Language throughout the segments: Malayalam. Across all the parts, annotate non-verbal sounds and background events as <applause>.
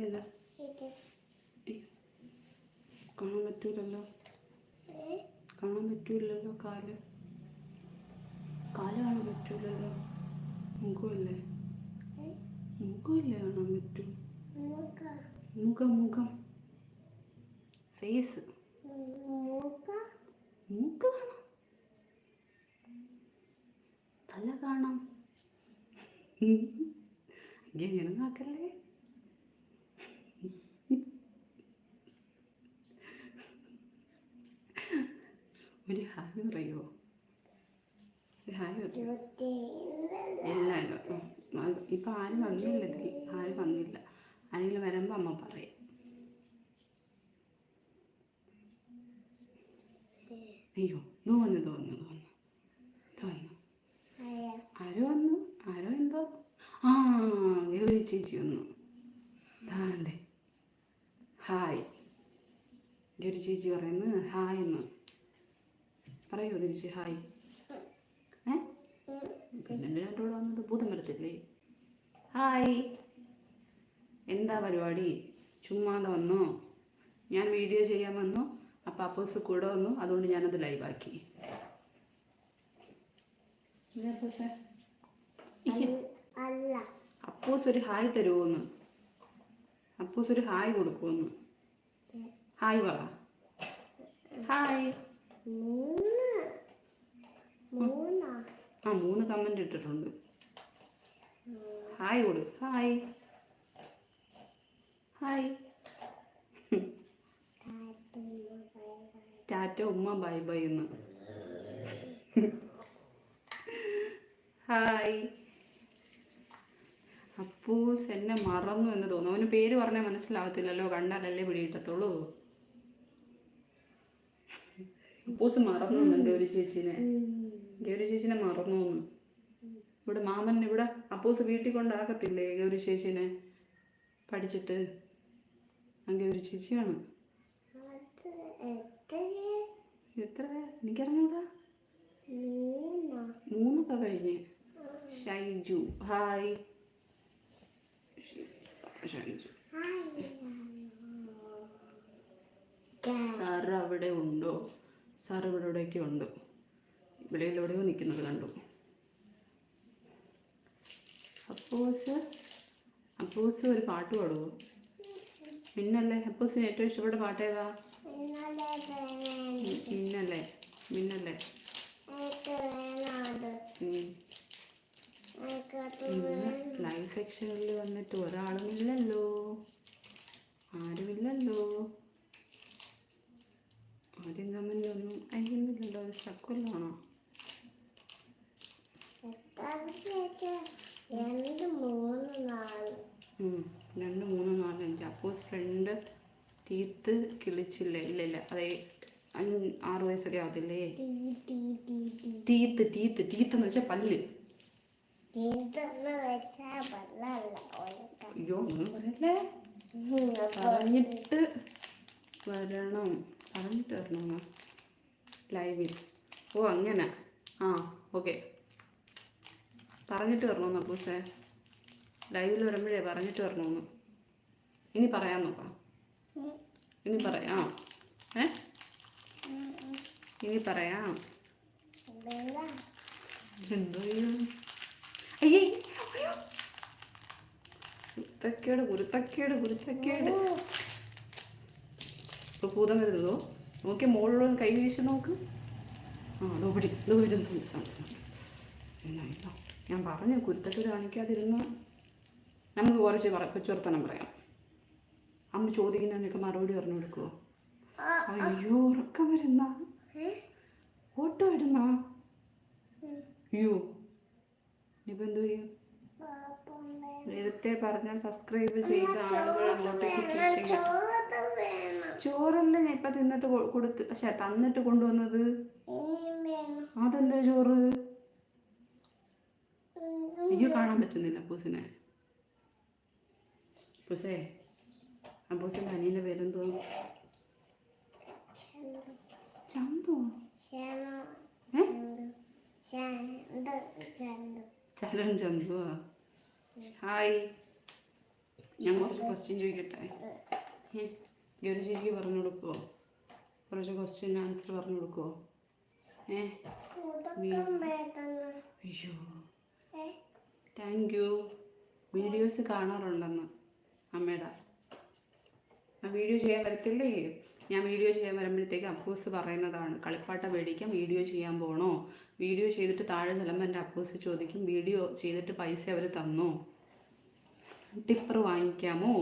ഇത്. കാണാൻ പറ്റൂലല്ലോ? കാണാൻ പറ്റൂലല്ലോ കാൽ. കാൽ കാണാൻ പറ്റൂലല്ലോ. മുഖമല്ലേ? മുഖമല്ലേ കാണാൻ പറ്റൂ? മുഖം. മുഖം ഫേസ്. മുഖം. മൂക്ക് കാണാം. തല കാണാം. ഇങ്ങനെ നോക്കല്ലേ ഒരു ഹായ് പറയുമോ ഹായ് എല്ലാവരും. ഇപ്പം ആരും വന്നില്ല ഇതിൽ ആരും വന്നില്ല. ആരെങ്കിലും വരുമ്പോൾ അമ്മ പറയും. അയ്യോ ഇത് തോന്നു തോന്നു ആയ ആരോ വന്നു. ആരോ എന്തോ? ആ ഗൗരി ചേച്ചി വന്നു. താണ്ടേ ഹായ്. ഗൗരി ചേച്ചി ഹായ് എന്ന്. തിരിച്ച് ഹായ്. ഏ? പിന്നെ രണ്ടോട് വന്നത്? ഭൂതം വരത്തില്ലേ? ഹായ്. എന്താ പരിപാടി? ചുമ്മാതെ വന്നോ? ഞാൻ വീഡിയോ ചെയ്യാൻ വന്നു അപ്പം അപ്പോസ് കൂടെ വന്നു അതുകൊണ്ട് ഞാനത് ലൈവാക്കി അപ്പോസ്. ഒരു ഹായ് തരുമോന്ന് അപ്പൂസ് ഒരു ഹായ് കൊടുക്കുമെന്ന് ഹായ് പറ ഹായ്. ആ മൂന്ന് കമന്റ് ഇട്ടിട്ടുണ്ട്. ഹായ് കൊടു ഹായ് ഹായ് ടാറ്റ ഉമ്മ ബൈ ബൈ എന്ന്. ഹായ് അപ്പൂസ് എന്നെ മറന്നു എന്ന് തോന്നുന്നു. അവന് പേര് പറഞ്ഞാൽ മനസ്സിലാവത്തില്ലല്ലോ. കണ്ടാലല്ലേ പിടികിട്ടത്തുള്ളൂ അപ്പൂസ് മറന്നു എന്നുണ്ട് ഒരു ചേച്ചീനെ. ഗൗരി ചേച്ചിനെ മറന്നു എന്ന് ഇവിടെ മാമൻ ഇവിടെ അപ്പൂസ് വീട്ടിൽ കൊണ്ടാക്കത്തില്ലേ ഗൗരി ചേച്ചിനെ പഠിച്ചിട്ട്? ആ ഗൗരി ചേച്ചിയാണ്. എത്ര എനിക്കറിഞ്ഞൂടാ. മൂന്നാ? മൂന്നൊക്കെ കഴിഞ്ഞ്. ഷൈജു. ഹായ്. ഷൈജു. സാറ് അവിടെ ഉണ്ടോ? സാർ ഇവിടെ ഇവിടെയൊക്കെ ഉണ്ട്. ഇവിടെ എവിടെയോ നിൽക്കുന്നത് കണ്ടു. അപ്പോസ് അപ്പോസ് ഒരു പാട്ട് പാടുമോ മിന്നല്ലേ? അപ്പോസിന് ഏറ്റവും ഇഷ്ടപ്പെട്ട പാട്ട് ഏതാ മിന്നല്ലേ? മിന്നല്ലേ? ലൈവ് സെക്ഷനിൽ വന്നിട്ട് ഒരാളുമില്ലല്ലോ. ആരുമില്ലല്ലോ. ആരും കമന്റൊന്നും അയക്കുന്നില്ലല്ലോ അത് രണ്ട് മൂന്ന് നാല് അഞ്ച്. അപ്പോസ് ഫ്രണ്ട് ടീത്ത് കിളിച്ചില്ലേ? ഇല്ല ഇല്ല. അതെ ആറ് വയസ്സൊക്കെ ആവത്തില്ലേ? തീത്ത് തീത്ത് ടീത്ത് എന്ന് വെച്ചാൽ പല്ല്. അയ്യോ ഒന്നും പറയല്ലേ? പറഞ്ഞിട്ട് വരണം. പറഞ്ഞിട്ട് വരണോ ലൈവിൽ ഓ അങ്ങനെ. ആ ഓക്കെ പറഞ്ഞിട്ട് വരണമെന്ന് അപ്പൂസേ ലൈവിൽ വരുമ്പോഴേ പറഞ്ഞിട്ട് വരണമെന്ന് ഇനി പറയാൻ നോക്കാം. ഇനി പറയാം. ഏ? ഇനി പറയാം. എന്തോ. കുരുത്തക്കേട് കുരുത്തക്കേട് കുരുത്തക്കേട്. ഇപ്പൊ ഭൂതം വരുന്നതോ നോക്കി മുകളിലുള്ള കൈ വീശി നോക്ക്. ആ അതോ പിടി ഇതോ വരുന്നു സൗണ്ട് സൗണ്ട് സൗണ്ട് എന്നാ ഞാൻ പറഞ്ഞു കുരുത്തക്കേട് കാണിക്കാതിരുന്ന നമുക്ക് കുറച്ച് പറ കൊച്ചുവർത്തനം പറയാം. അമ്മ ചോദിക്കുന്നതിനൊക്കെ മറുപടി പറഞ്ഞു കൊടുക്കുമോ അയ്യോ ഉറക്കം വരുന്ന. ഓട്ടോ ഇടുന്ന. അയ്യോ ഇനിയിപ്പോൾ എന്തോ ചെയ്യും? നേരത്തെ പറഞ്ഞാൽ സബ്സ്ക്രൈബ് ചെയ്ത ആളുകളെ നോട്ടിഫിക്കേഷൻ കിട്ടും. ചോറ് വേണം ചോറല്ല ഞാൻ ഇപ്പൊ തിന്നിട്ട് കൊടുത്ത് പക്ഷെ തന്നിട്ട് കൊണ്ടുവന്നത്? അതെന്താ ചോറ്. അയ്യോ കാണാൻ പറ്റുന്നില്ല പൂസിനെ പൂസേ ആ പൂസിന്റെ അനിയന്റെ പേരെന്തോ ചന്തു. ചരൺ ചന്ത്. ഹായ്. ഞാൻ കുറച്ച് ക്വസ്റ്റ്യൻ ചോദിക്കട്ടെ? ഗൗരി ചേച്ചിക്ക് പറഞ്ഞു കൊടുക്കുമോ കുറച്ച് ക്വസ്റ്റ്യൻ ആൻസർ പറഞ്ഞു കൊടുക്കുമോ ഏ? അയ്യോ. താങ്ക് യു വീഡിയോസ് കാണാറുണ്ടെന്ന് അമ്മയുടെ ആ വീഡിയോ ചെയ്യാൻ വരത്തില്ലേ? ഞാൻ വീഡിയോ ചെയ്യാൻ വരുമ്പോഴത്തേക്ക് അപ്പൂസ് പറയുന്നതാണ്. കളിപ്പാട്ട മേടിക്കാം വീഡിയോ ചെയ്യാൻ പോണോ? വീഡിയോ ചെയ്തിട്ട് താഴെ ചെല്ലുമ്പോൾ എന്റെ അപ്പൂസ് ചോദിക്കും വീഡിയോ ചെയ്തിട്ട് പൈസ അവർ തന്നോ? ടിപ്പർ വാങ്ങിക്കാമോ?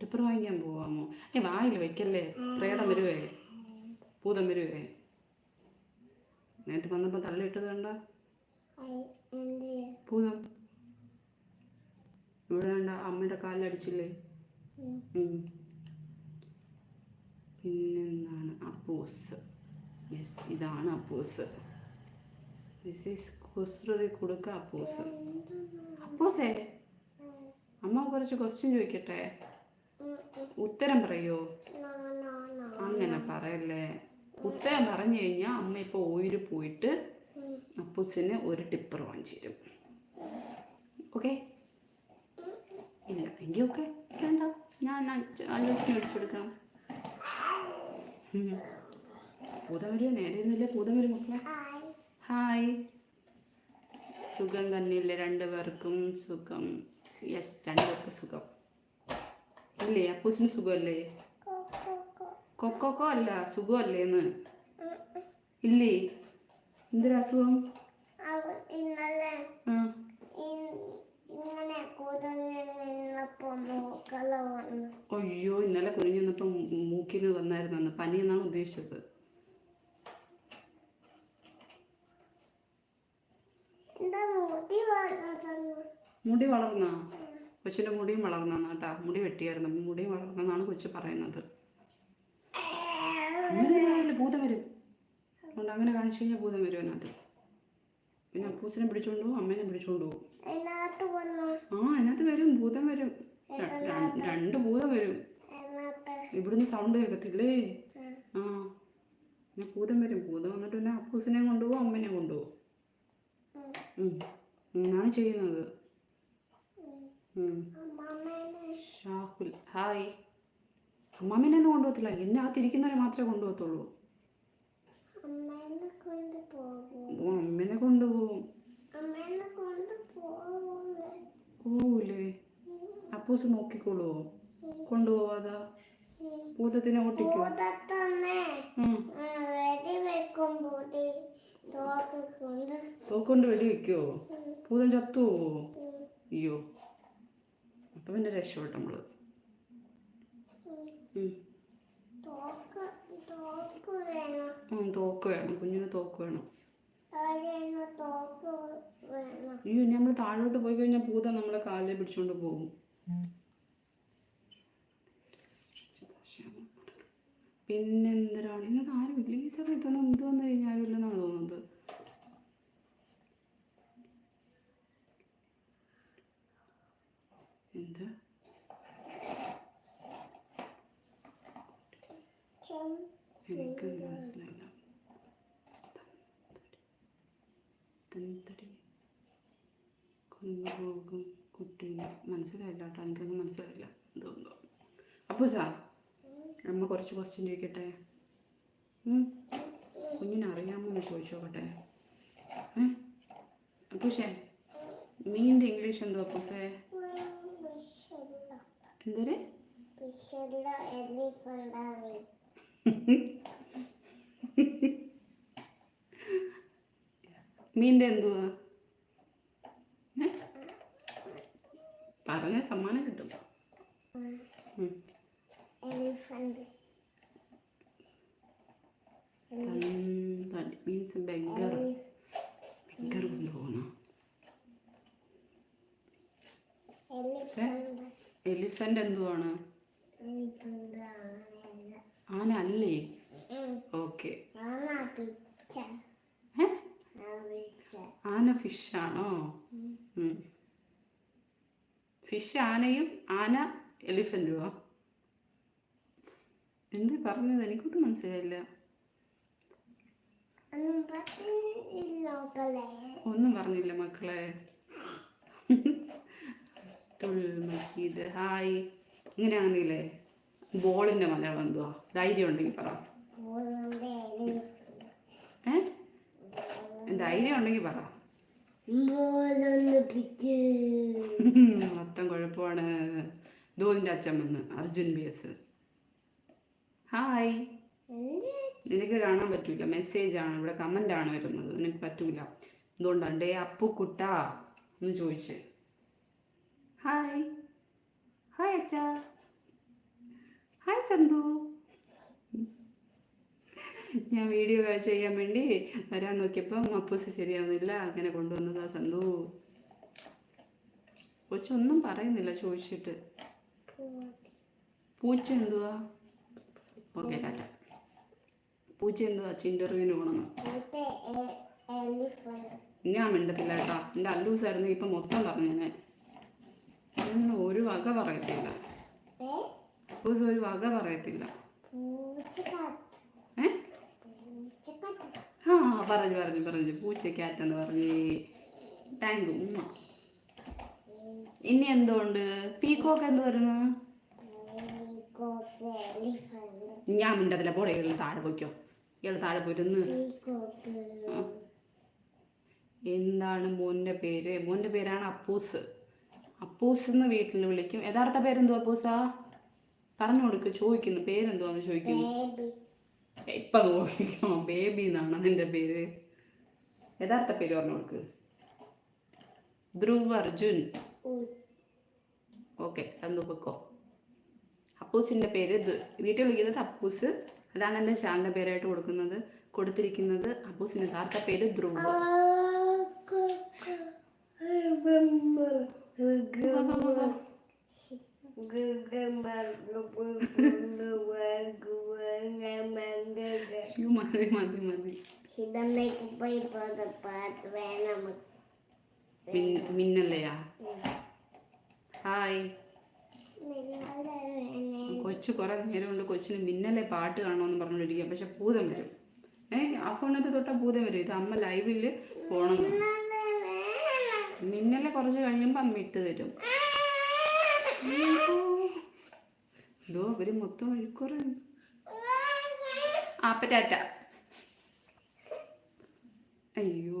ടിപ്പർ വാങ്ങിക്കാൻ പോവാമോ? ഏ വായിൽ വെക്കല്ലേ? പ്രേതം വരുവേ. ഭൂതം വരുവേ. നേരത്തെ വന്നപ്പോൾ തള്ളിയിട്ടത് കണ്ട? ഭൂതം. ഇവിടെ കണ്ട അമ്മയുടെ കാലിലടിച്ചില്ലേ. പിന്നെന്താണ്? അപ്പൂസ്. യെസ് ഇതാണ് അപ്പൂസ്. ദിസ് ഈസ് കുസൃതി കൊടുക്ക അപ്പൂസ്. അപ്പൂസേ? അമ്മ കുറച്ച് ക്വസ്റ്റ്യൻ ചോദിക്കട്ടെ. ഉത്തരം പറയോ? അങ്ങനെ പറയല്ലേ. ഉത്തരം പറഞ്ഞു കഴിഞ്ഞാൽ അമ്മ ഇപ്പോൾ ഓയിൽ പോയിട്ട്. അപ്പൂസിന് ഒരു ടിപ്പർ വാങ്ങിച്ചു തരും. ഓക്കെ? ഇല്ല എങ്കിൽ ഓക്കെ. വേണ്ട. ഞാൻ ആലോചിച്ച് മേടിച്ചെടുക്കാം കൊടുക്കാം. ഉം. പൂതം വരുമോ നേരെ ഒന്നുമില്ല പൂതം വരും മക്കളെ? ഹായ് സുഖം തന്നെയില്ലേ രണ്ടുപേർക്കും? സുഖം. യെസ് രണ്ടുപേർക്കും സുഖം. ഇല്ലേ അപ്പൂസിന് സുഖമല്ലേ കൊക്കോക്കോ അല്ല സുഖമല്ലേ എന്ന്. ഇല്ലേ? എന്തൊരു അസുഖം? അയ്യോ ഇന്നലെ കുഞ്ഞു നിന്നപ്പം മൂക്കിന് വന്നായിരുന്നു പനി എന്നാണ് ഉദ്ദേശിച്ചത്. മുടി വളർന്ന കൊച്ചിന്റെ മുടിയും വളർന്നെന്ന് കേട്ടാ. മുടി വെട്ടിയായിരുന്നു. അപ്പം മുടിയും വളർന്നെന്നാണ് കൊച്ചു പറയുന്നത്. അങ്ങനെ ഭൂതം വരും. അതുകൊണ്ട് അങ്ങനെ കാണിച്ചു കഴിഞ്ഞാൽ ഭൂതം വരും അതിനകത്ത്. പിന്നെ അപ്പൂസിനെ പിടിച്ചോണ്ട് പോകും അമ്മേനെ പിടിച്ചോണ്ട് പോകും ആ അതിനകത്ത് വരും. ഭൂതം വരും. രണ്ട് ഭൂതം വരും. ഇവിടുന്ന് സൗണ്ട് കേൾക്കത്തില്ലേ ആ. പിന്നെ ഭൂതം വരും. ഭൂതം വന്നിട്ട് പിന്നെ അപ്പൂസിനെ കൊണ്ടുപോകും അമ്മേനെ കൊണ്ടുപോകും എന്നാണ് ചെയ്യുന്നത്. ഷാഹുൽ ഹായ്. അമ്മാമ്മേനെ ഒന്നും കൊണ്ടുപോകത്തില്ല. എന്നെ അകത്തിരിക്കുന്നവരെ മാത്രമേ കൊണ്ടുപോകത്തുള്ളൂ. അമ്മേനെ കൊണ്ടുപോകും പോവൂലേ. അപ്പൂസ് നോക്കിക്കോളുവോ? കൊണ്ടുപോവാതാ? ഭൂതത്തിനെ ഓട്ടിക്കോ? തോക്കൊണ്ട് വെടി വെക്കോ ഭൂതം. ചത്തുവോ? അയ്യോ. അപ്പം പിന്നെ രക്ഷപ്പെട്ടു. ഉം. തോക്ക് വേണം. കുഞ്ഞിന് തോക്ക് വേണം. അയ്യോ നമ്മൾ താഴോട്ട് പോയി കഴിഞ്ഞാൽ പൂത നമ്മളെ കാലിൽ പിടിച്ചോണ്ട് പോകും. പിന്നെന്തരാണ് ഇതിനകത്ത് ആരും ഇല്ല ഈ സമയത്ത് ഒന്നും എന്ത് വന്നു കഴിഞ്ഞാൽ ആരും ഇല്ലെന്നാണ് തോന്നുന്നത് എന്താ ചെം എനിക്ക് മനസ്സിലായില്ല തന്തടി കൊണ്ടുപോകും കുട്ടീനെ മനസ്സിലായില്ല കേട്ടോ എനിക്കൊന്നും മനസ്സിലായില്ല. എന്തോന്നോ അപ്പോൾ സാ അമ്മ കുറച്ച് ക്വസ്റ്റ്യൻ ചോദിക്കട്ടെ? കുഞ്ഞിനറിയാമെന്ന് എന്ന് ചോദിച്ചോക്കട്ടെ? ഏ? അപ്പൂഷേ മീന്റെ ഇംഗ്ലീഷ് എന്തോ അപ്പൂസേ എന്തൊരു? മീനിന്റെ എന്തുവാ? പറഞ്ഞ സമ്മാനം കിട്ടും. മീൻസ് ബെഗർ ബെഗർ കൊണ്ടുപോകണം എലിഫന്റ് എന്തുവാണ്? ആന അല്ലേ ഉം. ഓക്കെ ആന പിച്ച ഏ ആ പിച്ച ആന ഫിഷാണോ ഫിഷ് ആനയും ആന എലിഫന്റുമോ എന്ത് പറഞ്ഞത്? എനിക്കൊന്നും മനസ്സിലായില്ല. ഒന്നും പറഞ്ഞില്ല മക്കളെ. ഹായ് ഇങ്ങനെ മക്കളെ. ബോളിന്റെ മജീദ്. ഹായ്. ഇങ്ങനെയാണെങ്കിലേ ബോളിന്റെ മലയാളം എന്തുവാ? ധൈര്യം ഉണ്ടെങ്കിൽ പറ ഏ? ധൈര്യം ഉണ്ടെങ്കിൽ പറ. <laughs> മൊത്തം കുഴപ്പമാണ് ധോനിന്റെ അച്ഛൻ വന്ന് അർജുൻ ബി എസ്. ഹായ്. നിനക്ക് കാണാൻ പറ്റൂല. മെസ്സേജ് ആണ്. ഇവിടെ കമന്റ് ആണ് വരുന്നത്. നിനക്ക് പറ്റൂല. എന്തുകൊണ്ടാണ് ഡേ അപ്പു കുട്ടാ എന്ന് ചോദിച്ച്. ഹായ്. ഹായ് അച്ഛ. ഹായ് സന്തു. ഞാൻ വീഡിയോ ചെയ്യാൻ വേണ്ടി വരാൻ നോക്കിയപ്പം അപ്പൂസ് ശരിയാവുന്നില്ല. അങ്ങനെ കൊണ്ടുവന്നതാ സന്തു. കൊച്ചൊന്നും പറയുന്നില്ല ചോദിച്ചിട്ട്. പൂച്ച എന്തുവാ? Okay tata. പൂച്ച എന്തുവാ? ഇന്റർവ്യൂവിന് പോണെന്ന് ഞാൻ മിണ്ടത്തില്ല കേട്ടോ. എന്റെ അല്ലൂസായിരുന്നു ഇപ്പം മൊത്തം പറഞ്ഞു ഞാൻ. ഒന്നും ഒരു വക പറയത്തില്ല. അപ്പൂസ് ഒരു വക പറയത്തില്ല. ഏ? ആ പറഞ്ഞു പറഞ്ഞു പറഞ്ഞു. പൂച്ചക്കാറ്റെന്ന് പറഞ്ഞ്. ടാങ്ക് ഉമ്മ. ഇനി എന്തുകൊണ്ട് പീക്കോക്ക് എന്ത് വരുന്നു? ഞാൻ മിണ്ടത്തില്ല. പോടെ ഇയാൾ താഴെ പോയിക്കോ. ഇയാൾ താഴെ പീക്കോക്ക് എന്താണ് മോന്റെ പേര്? മോന്റെ പേരാണ് അപ്പൂസ്. അപ്പൂസ് എന്ന് വീട്ടിൽ വിളിക്കും. യഥാർത്ഥ പേരെന്തുവാ അപ്പൂസാ? പറഞ്ഞു കൊടുക്ക്. ചോദിക്കുന്നു. പേരെന്തുവാന്ന് ചോദിക്കുന്നു? ഇപ്പൊ നോക്കിക്കോ ബേബി എന്നാണ് നിന്റെ പേര്. യഥാർത്ഥ പേര് പറഞ്ഞു കൊടുക്ക്. ധ്രുവ് അർജുൻ. ഓക്കെ സന്തോപിക്കോ അപ്പൂസിന്റെ അപ്പൂസിന്റെ പേര് വീട്ടിൽ വിളിക്കുന്നത് അപ്പൂസ്. അതാണ് എന്റെ ചാനലിന്റെ പേരായിട്ട് കൊടുക്കുന്നത്. കൊടുത്തിരിക്കുന്നത് അപ്പൂസിന്റെ യഥാർത്ഥ പേര് ധ്രുവ്. മതി മതി മതി. മിന്നല്ലയാ ഹായ്. കൊച്ചു കുറെ നേരം കൊണ്ട് കൊച്ചിന് മിന്നലെ പാട്ട് കാണണമെന്ന് പറഞ്ഞോണ്ടിരിക്കുക പക്ഷെ ഭൂതം വരും. ഏ ആ ഫോണിനകത്ത് തൊട്ടാൽ ഭൂതം വരും. ഇത് അമ്മ ലൈവിൽ പോണം. മിന്നലെ കുറച്ച് കഴിയുമ്പോൾ അമ്മ ഇട്ട് തരും. ഇതോ അവർ മൊത്തം വഴിക്കുറ ആപ്പറ്റാറ്റ അയ്യോ